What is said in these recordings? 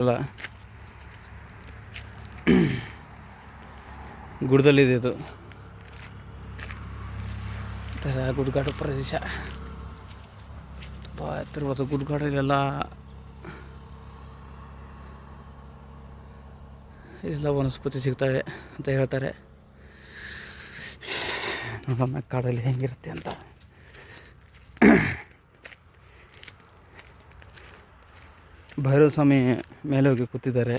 ಅಲ್ಲ. ಗುಡ್ದಲ್ಲಿದೆ ಇದು. ಥರ ಗುಡ್ಗಾಡು ಪ್ರದೇಶ. ತುಂಬ ಎತ್ತರವಾದ ಗುಡ್ಗಾಡಲ್ಲೆಲ್ಲ ಇಲ್ಲೆಲ್ಲ ವನಸ್ಪತಿ ಸಿಗ್ತವೆ ಅಂತ ಹೇಳ್ತಾರೆ. ನೋಡೋಣ ಕಾಡಲ್ಲಿ ಹೆಂಗಿರುತ್ತೆ ಅಂತ. ಭೈರವ ಸ್ವಾಮಿ ಮೇಲೆ ಹೋಗಿ ಕೂತಿದ್ದಾರೆ.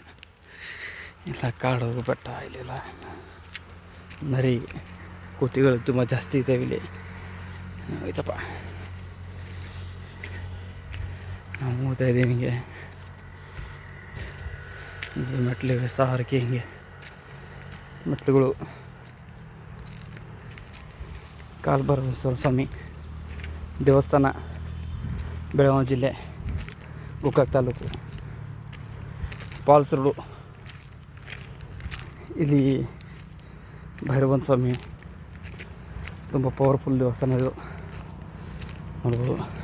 ಇಲ್ಲ, ಕಾಡು ಬೆಟ್ಟ, ಇಲ್ಲೆಲ್ಲ ನರಿ ಕೋತಿಗಳು ತುಂಬ ಜಾಸ್ತಿ ಇದ್ದಾವೆ ಇಲ್ಲಿ. ಆಯ್ತಪ್ಪ. ನಾವು ಹೋಗ್ತಾ ಇದ್ದೀವಿ ಹಿಂಗೆ ಮೆಟ್ಲಿಗೆ ಸಾರಕ್ಕೆ ಹಿಂಗೆ. ಮೆಟ್ಲುಗಳು. ಕಾಲ್ಬರಬಸವ ಸ್ವಾಮಿ ದೇವಸ್ಥಾನ, ಬೆಳಗಾವಿ ಜಿಲ್ಲೆ. ಗೋಕಾಕ್ ತಾಲೂಕು. ಪಾಲ್ಸ್ ರೋಡು ಇಲ್ಲಿ ಭೈರವನ್ ಸ್ವಾಮಿ ತುಂಬ ಪವರ್ಫುಲ್ ದೇವಸ್ಥಾನ ಇದು. ನೋಡ್ಬೋದು.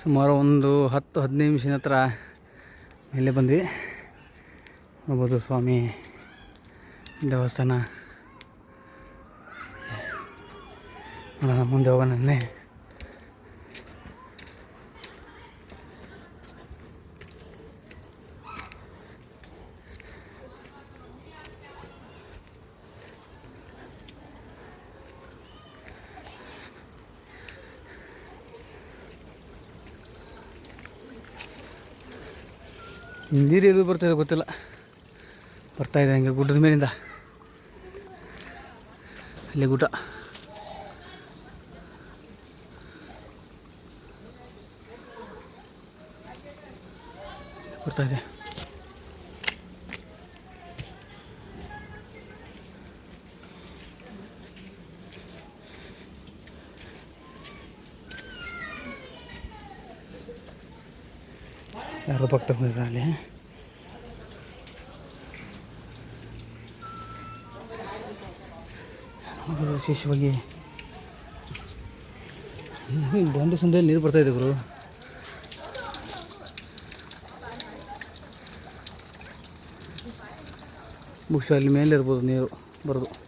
ಸುಮಾರು ಒಂದು ಹತ್ತು ಹದಿನೈದು ನಿಮಿಷದ ಹತ್ರ ಮೇಲೆ ಬಂದ್ವಿ. ನೋಡ್ಬೋದು ಸ್ವಾಮಿ ದೇವಸ್ಥಾನ. ಮುಂದೆ ಹೋಗೋಣ ನೀರು ಬರ್ತಾ ಇದೆ ಗೊತ್ತಿಲ್ಲ. ಬರ್ತಾ ಇದೆ ಹಂಗೆ ಗುಡ್ಡದ ಮೇಲಿಂದ. ಅಲ್ಲಿ ಗುಡ್ಡ. ಬರ್ತಾ ಯಾರೋ ಬಂದಿದ್ದಾರೆ ಅಲ್ಲಿ? ವಿಶೇಷವಾಗಿ. ದಾಂಡಿ ಸಂದಲ್ಲಿ ನೀರು ಬರ್ತಾ ಇದೆ ಗುರು. ಬಹುಶಃ ಅಲ್ಲಿ ಮೇಲೆ ಇರ್ಬೋದು ನೀರು, ಬರೋದು.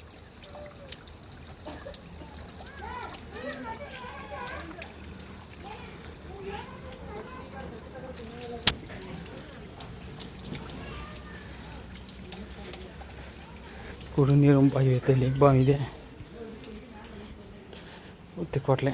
ಕುಡಿಯೋ ನೀರು ಬಾವಿ ಐತೆ ಇಲ್ಲಿ ಬಾವಿ ಇದೆ ಮತ್ತೆ ಕೊಟ್ಲೆ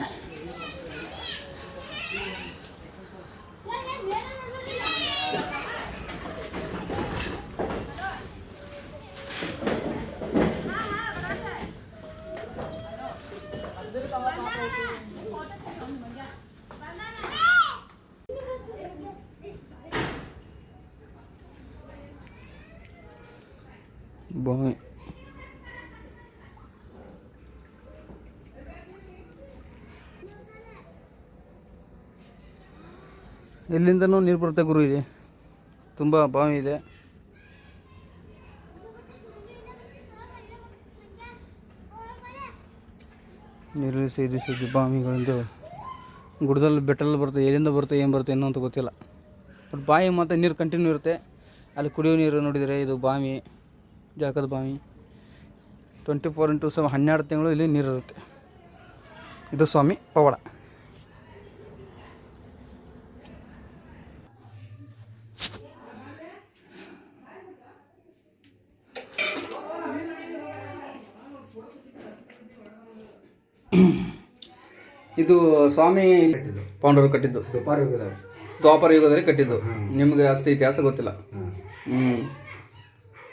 ಎಲ್ಲಿಂದನೂ ನೀರು ಬರುತ್ತೆ ಗುರು ಇದೆ ತುಂಬ ಬಾವಿ ಇದೆ. ನೀರು ಸೇದಿ ಸುದ್ದಿ ಬಾವಿಗಳಿಂದ ಗುಡ್ಡದಲ್ಲಿ ಬೆಟ್ಟಲ್ಲಿ ಬರುತ್ತೆ, ಎಲ್ಲಿಂದ ಬರುತ್ತೆ, ಏನು ಬರುತ್ತೆ ಏನೋ ಅಂತ ಗೊತ್ತಿಲ್ಲ. ಬಟ್ ಬಾವಿ ಮತ್ತು ನೀರು ಕಂಟಿನ್ಯೂ ಇರುತ್ತೆ. ಅಲ್ಲಿ ಕುಡಿಯೋ ನೀರು ನೋಡಿದರೆ ಇದು ಬಾವಿ, ಜಾಗದ ಬಾವಿ. ಟ್ವೆಂಟಿ ಫೋರ್ ಇಂಟು ಸೆವೆನ್ ಹನ್ನೆರಡು ತಿಂಗಳು ಇಲ್ಲಿ ನೀರು ಇರುತ್ತೆ. ಇದು ಸ್ವಾಮಿ ಪವಾಡ. ಇದು ಸ್ವಾಮಿ ಪಾಂಡವರು ಕಟ್ಟಿದ್ದು. ದುಪಾರಿ ಯುಗದಲ್ಲಿ ದ್ವಾಪರ ಯುಗದಲ್ಲಿ ಕಟ್ಟಿದ್ದು. ನಿಮಗೆ ಅಷ್ಟು ಇತಿಹಾಸ ಗೊತ್ತಿಲ್ಲ. ಹ್ಞೂ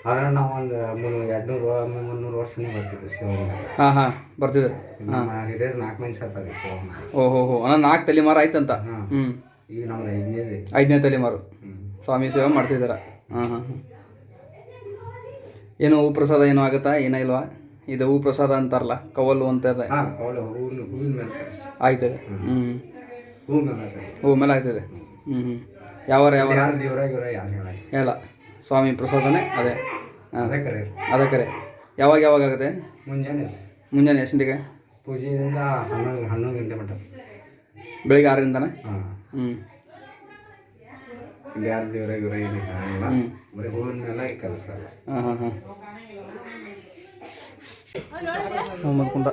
ಆದ್ರೆ ನಾವು ಒಂದು ಮುನ್ನೂರು ಎರಡ್ನೂರು ಮುನ್ನೂರು ವರ್ಷನೇ ಬರ್ತಿದ್ವಿ ಶಿವಮೊಗ್ಗ ಹಾಂ ಹಾಂ ಬರ್ತಿದೆ. ನಮ್ಮ ಹಿರಿಯರು ನಾಲ್ಕು ಮಂದಿ ಸತ್ತಾರೆ ಶಿವಮೊಗ್ಗ ಓಹೋ ಹೋ ಅಣ್ಣ ನಾಲ್ಕು ತಲೆಮಾರು ಆಯ್ತಂತ? ಹ್ಞೂ ಈಗ ನಮ್ದು ಐದನೇది ಐದನೇ ತಲೆಮಾರು. ಸ್ವಾಮಿ ಸೇವೆ ಮಾಡ್ತಿದ್ದೀರ ಹಾಂ ಹಾಂ. ಏನು ಉಪ್ರಸಾದ ಪ್ರಸಾದ ಏನೋ ಆಗುತ್ತಾ? ಏನೋ ಇಲ್ವಾ? ಇದು ಹೂ ಪ್ರಸಾದ ಅಂತಾರಲ್ಲ ಕವಲು ಅಂತ ಇದೆ. ಹಾಂ ಅವಳು ಹೂವಿನ ಹೂವಿನ ಮೇಲೆ ಕಳಿಸಿ ಆಯ್ತದೆ. ಹ್ಞೂ ಹೂ ಮೇಲೆ ಕಳಿಸಿ ಹೂ ಮೇಲೆ ಆಯ್ತದೆ ಹ್ಞೂ ಹ್ಞೂ ಯಾವಾರ ಯಾವ ಯಾರು ಇವ್ರ ಯಾರು ಹೇಳ ಹೇಳ. ಸ್ವಾಮಿ ಪ್ರಸಾದನೇ ಅದೇ. ಹಾಂ. ಅದೇ ಕರೆ. ಅದೇ ಕರೆ. ಯಾವಾಗ ಯಾವಾಗ ಆಗುತ್ತೆ? ಮುಂಜಾನೆ. ಮುಂಜಾನೆ ಎಷ್ಟಿಗೆ? ಪೂಜೆಯಿಂದ ಹನ್ನೊಂದು ಹನ್ನೊಂದು ಗಂಟೆ ಮಟ್ಟ. ಬೆಳಿಗ್ಗೆ ಆರರಿಂದನೇ? ಹಾಂ. ಹ್ಞೂ ಇಲ್ಲಿ ಯಾರು. ಬರೀ ಹೂವಿನ ಮೇಲೆ ಕೆಲಸ ಹಾಂ ಹಾಂ ಹಾಂ. ಮೊಹಮ್ಮದ್ ಕುಂಡ